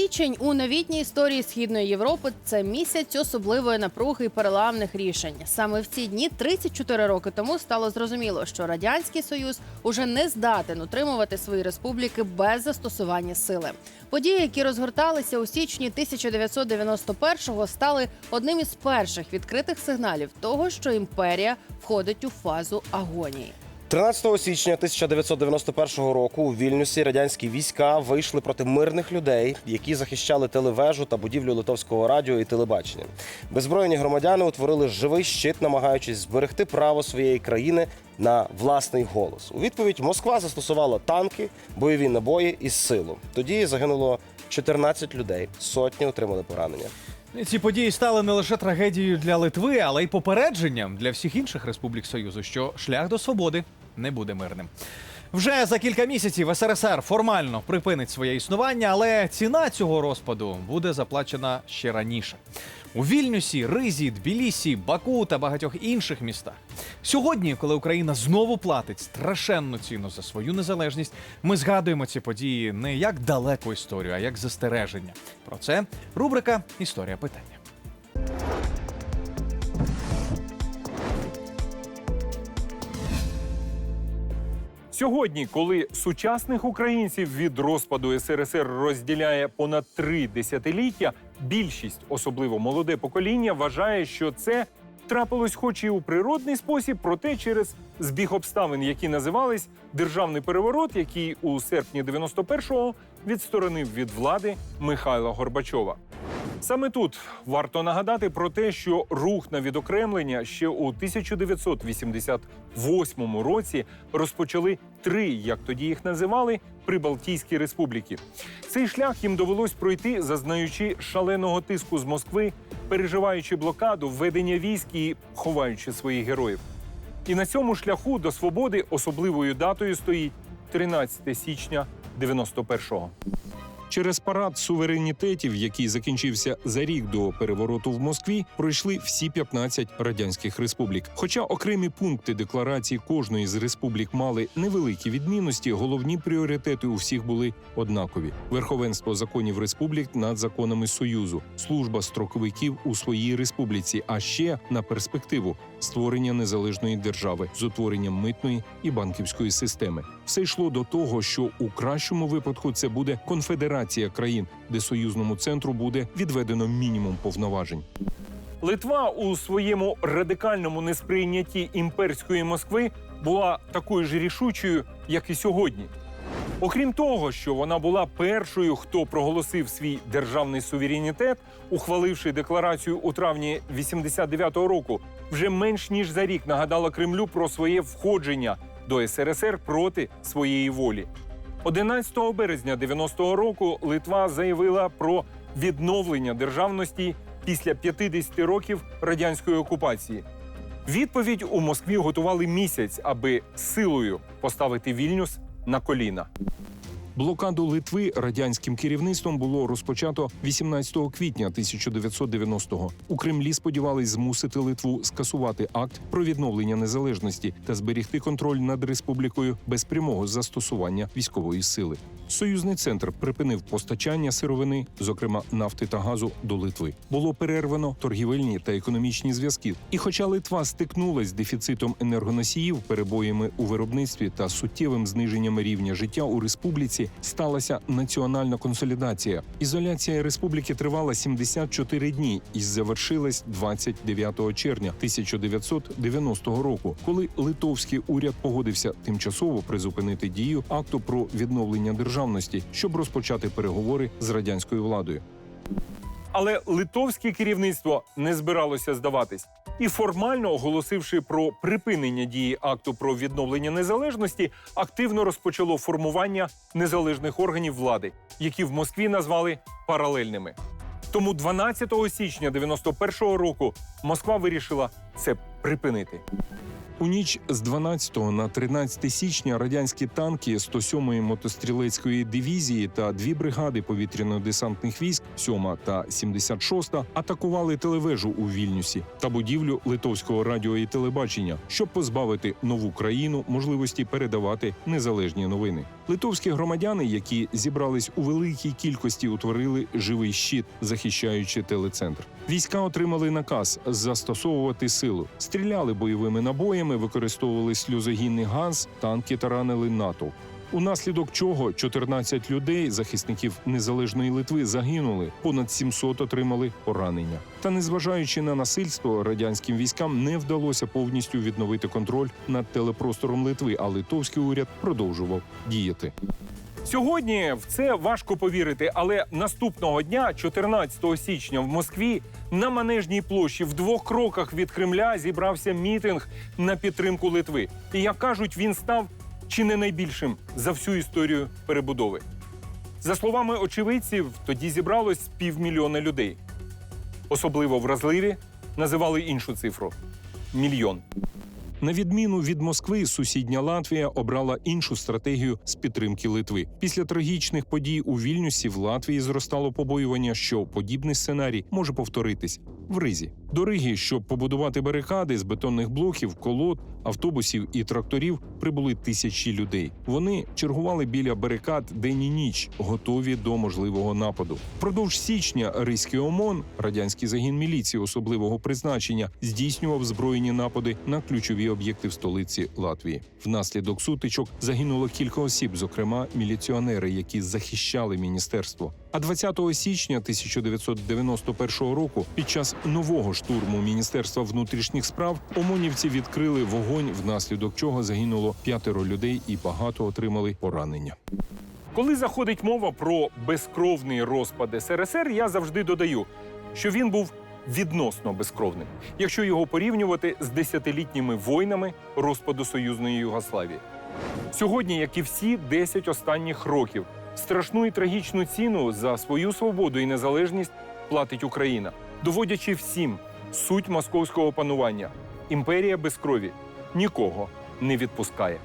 Січень у новітній історії східної Європи це місяць особливої напруги і переламних рішень. Саме в ці дні, 34 роки тому, стало зрозуміло, що радянський союз уже не здатен утримувати свої республіки без застосування сили. Події, які розгорталися у січні 1991-го, стали одним із перших відкритих сигналів того, що імперія входить у фазу агонії. 13 січня 1991 року у Вільнюсі радянські війська вийшли проти мирних людей, які захищали телевежу та будівлю литовського радіо і телебачення. Беззбройні громадяни утворили живий щит, намагаючись зберегти право своєї країни на власний голос. У відповідь Москва застосувала танки, бойові набої і силу. Тоді загинуло 14 людей, сотні отримали поранення. Ці події стали не лише трагедією для Литви, але й попередженням для всіх інших республік Союзу, що шлях до свободи не буде мирним. Вже за кілька місяців СРСР формально припинить своє існування, але ціна цього розпаду буде заплачена ще раніше. У Вільнюсі, Ризі, Тбілісі, Баку та багатьох інших містах. Сьогодні, коли Україна знову платить страшенну ціну за свою незалежність, ми згадуємо ці події не як далеку історію, а як застереження. Про це рубрика Історія питання. Сьогодні, коли сучасних українців від розпаду СРСР розділяє понад три десятиліття, більшість, особливо молоде покоління, вважає, що це трапилось, хоч і у природний спосіб, проте через збіг обставин, які називались державний переворот, який у серпні 91-го відсторонив від влади Михайла Горбачова. Саме тут варто нагадати про те, що рух на відокремлення ще у 1988 році розпочали три, як тоді їх називали, Прибалтійські республіки. Цей шлях їм довелось пройти, зазнаючи шаленого тиску з Москви, переживаючи блокаду, введення військ і ховаючи своїх героїв. І на цьому шляху до свободи особливою датою стоїть 13 січня 91-го. Через парад суверенітетів, який закінчився за рік до перевороту в Москві, пройшли всі 15 радянських республік. Хоча окремі пункти декларації кожної з республік мали невеликі відмінності, головні пріоритети у всіх були однакові: верховенство законів республік над законами союзу, служба строковиків у своїй республіці, а ще на перспективу створення незалежної держави з утворенням митної і банківської системи. Все йшло до того, що у кращому випадку це буде конфедерація країн, де союзному центру буде відведено мінімум повноважень. Литва у своєму радикальному несприйнятті імперської Москви була такою ж рішучою, як і сьогодні. Окрім того, що вона була першою, хто проголосив свій державний суверенітет, ухваливши декларацію у травні 89-го року, вже менш ніж за рік нагадала Кремлю про своє входження до СРСР проти своєї волі. 11 березня 90-го року Литва заявила про відновлення державності після 50 років радянської окупації. Відповідь у Москві готували місяць, аби силою поставити Вільнюс на коліна. Блокаду Литви радянським керівництвом було розпочато 18 квітня 1990-го. У Кремлі сподівались змусити Литву скасувати акт про відновлення незалежності та зберігти контроль над республікою без прямого застосування військової сили. Союзний центр припинив постачання сировини, зокрема нафти та газу, до Литви. Було перервано торгівельні та економічні зв'язки. І хоча Литва стикнулась з дефіцитом енергоносіїв, перебоями у виробництві та суттєвим зниженням рівня життя у республіці, сталася національна консолідація. Ізоляція республіки тривала 74 дні і завершилась 29 червня 1990 року, коли литовський уряд погодився тимчасово призупинити дію акту про відновлення державності, щоб розпочати переговори з радянською владою. Але литовське керівництво не збиралося здаватись і формально оголосивши про припинення дії акту про відновлення незалежності, активно розпочало формування незалежних органів влади, які в Москві назвали паралельними. Тому 12 січня 91-го року Москва вирішила це припинити. У ніч з 12 на 13 січня радянські танки 107-ї мотострілецької дивізії та дві бригади повітряно-десантних військ, 7 та 76 атакували телевежу у Вільнюсі та будівлю литовського радіо і телебачення, щоб позбавити нову країну можливості передавати незалежні новини. Литовські громадяни, які зібрались у великій кількості, утворили живий щит, захищаючи телецентр. Війська отримали наказ застосовувати силу, стріляли бойовими набоями, використовували сльозогінний газ, танки таранили НАТО. Унаслідок чого 14 людей, захисників незалежної Литви, загинули, понад 700 отримали поранення. Та незважаючи на насильство, радянським військам не вдалося повністю відновити контроль над телепростором Литви, а литовський уряд продовжував діяти. Сьогодні в це важко повірити, але наступного дня, 14 січня, в Москві на манежній площі в двох кроках від Кремля зібрався мітинг на підтримку Литви. І як кажуть, він став чи не найбільшим за всю історію перебудови. За словами очевидців, тоді зібралось півмільйона людей. Особливо вразливі називали іншу цифру мільйон. На відміну від Москви, сусідня Латвія обрала іншу стратегію з підтримки Литви. Після трагічних подій у Вільнюсі в Латвії зростало побоювання, що подібний сценарій може повторитись в Ризі. До Риги, щоб побудувати барикади з бетонних блоків, колод, автобусів і тракторів, прибули тисячі людей. Вони чергували біля барикад день і ніч, готові до можливого нападу. Впродовж січня Ризький ОМОН, радянський загін міліції особливого призначення, здійснював збройні напади на ключові об'єкти в столиці Латвії. Внаслідок сутичок загинуло кілька осіб, зокрема міліціонери, які захищали міністерство. А 20 січня 1991 року, під час нового штурму Міністерства внутрішніх справ, омонівці відкрили вогонь, внаслідок чого загинуло п'ятеро людей і багато отримали поранення. Коли заходить мова про безкровний розпад СРСР, я завжди додаю, що він був відносно безкровним, якщо його порівнювати з десятилітніми війнами розпаду союзної Югославії. Сьогодні, як і всі 10 останніх років, страшну і трагічну ціну за свою свободу і незалежність платить Україна, доводячи всім суть московського панування. Імперія без крові нікого не відпускає.